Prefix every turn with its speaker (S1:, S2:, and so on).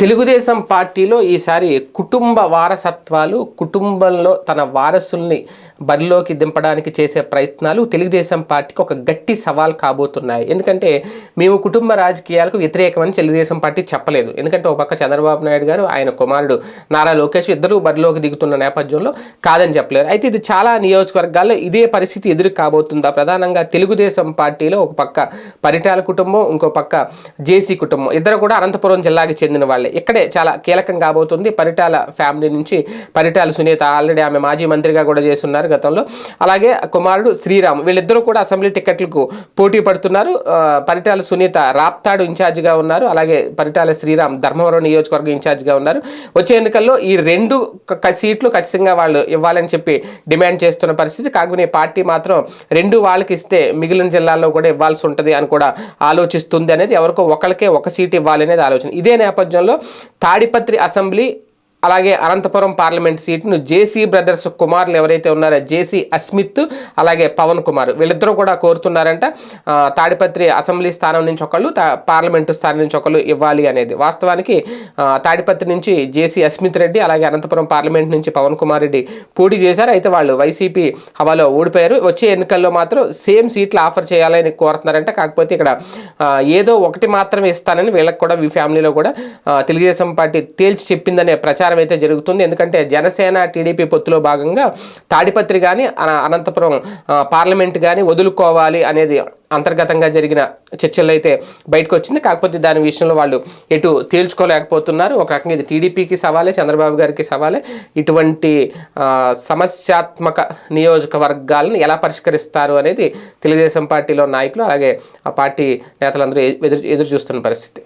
S1: తెలుగుదేశం పార్టీలో ఈసారి కుటుంబ వారసత్వాలు కుటుంబంలో తన వారసుల్ని బరిలోకి దింపడానికి చేసే ప్రయత్నాలు తెలుగుదేశం పార్టీకి ఒక గట్టి సవాల్ కాబోతున్నాయి. ఎందుకంటే మేము కుటుంబ రాజకీయాలకు వ్యతిరేకమని తెలుగుదేశం పార్టీ చెప్పలేదు. ఎందుకంటే ఒక పక్క చంద్రబాబు నాయుడు గారు ఆయన కుమారుడు నారా లోకేష్ ఇద్దరూ బరిలోకి దిగుతున్న నేపథ్యంలో కాదని చెప్పలేరు. అయితే ఇది చాలా నియోజకవర్గాల్లో ఇదే పరిస్థితి ఎదురు కాబోతుందా? ప్రధానంగా తెలుగుదేశం పార్టీలో ఒక పక్క పరిటాల కుటుంబం ఇంకో పక్క జేసీ కుటుంబం. ఇద్దరు కూడా అనంతపురం జిల్లాకి చెందిన వాళ్ళే. ఇక్కడే చాలా కీలకం కాబోతుంది. పరిటాల ఫ్యామిలీ నుంచి పరిటాల సునీత ఆల్రెడీ ఆమె మాజీ మంత్రిగా కూడా చేస్తున్నారు గతంలో. అలాగే కుమారుడు శ్రీరామ్ వీళ్ళిద్దరూ కూడా అసెంబ్లీ టికెట్లకు పోటీ పడుతున్నారు. పరిటాల సునీత రాప్తాడు ఇన్ఛార్జిగా ఉన్నారు. అలాగే పరిటాల శ్రీరామ్ ధర్మవరం నియోజకవర్గం ఇన్ఛార్జిగా ఉన్నారు. వచ్చే ఎన్నికల్లో ఈ రెండు సీట్లు ఖచ్చితంగా వాళ్ళు ఇవ్వాలని చెప్పి డిమాండ్ చేస్తున్న పరిస్థితి. కాకపోతే ఈ పార్టీ మాత్రం రెండు వాళ్ళకి ఇస్తే మిగిలిన జిల్లాల్లో కూడా ఇవ్వాల్సి ఉంటుంది అని కూడా ఆలోచిస్తుంది అనేది ఎవరికో ఒకరికే ఒక సీట్ ఇవ్వాలనేది ఆలోచన. ఇదే నేపథ్యంలో తాడిపత్రి అసెంబ్లీ అలాగే అనంతపురం పార్లమెంట్ సీట్ను జేసీ బ్రదర్స్ కుమార్లు ఎవరైతే ఉన్నారో జేసీ అస్మిత్ అలాగే పవన్ కుమార్. వీళ్ళిద్దరూ కూడా కోరుతున్నారంట తాడిపత్రి అసెంబ్లీ స్థానం నుంచి ఒకళ్ళు పార్లమెంటు స్థానం నుంచి ఒకళ్ళు ఇవ్వాలి అనేది. వాస్తవానికి తాడిపత్రి నుంచి జేసీ అస్మిత్ రెడ్డి అలాగే అనంతపురం పార్లమెంట్ నుంచి పవన్ కుమార్ రెడ్డి పోటీ చేశారు. అయితే వాళ్ళు వైసీపీ హవాలో ఓడిపోయారు. వచ్చే ఎన్నికల్లో మాత్రం సేమ్ సీట్లు ఆఫర్ చేయాలని కోరుతున్నారంట. కాకపోతే ఇక్కడ ఏదో ఒకటి మాత్రమే ఇస్తానని వీళ్ళకి కూడా ఈ ఫ్యామిలీలో కూడా తెలుగుదేశం పార్టీ తేల్చి చెప్పిందనే ప్రచారం అయితే జరుగుతుంది. ఎందుకంటే జనసేన టీడీపీ పొత్తులో భాగంగా తాడిపత్రి కానీ అనంతపురం పార్లమెంట్ కానీ వదులుకోవాలి అనేది అంతర్గతంగా జరిగిన చర్చల్లో అయితే బయటకు వచ్చింది కాకపోతే దాని విషయంలో వాళ్ళు ఎటు తేల్చుకోలేకపోతున్నారు. ఒక రకంగా ఇది టీడీపీకి సవాలే చంద్రబాబు గారికి సవాలే. ఇటువంటి సమస్యాత్మక నియోజకవర్గాలను ఎలా పరిష్కరిస్తారు అనేది తెలుగుదేశం పార్టీలో నాయకులు అలాగే ఆ పార్టీ నేతలందరూ ఎదురు ఎదురు చూస్తున్న పరిస్థితి.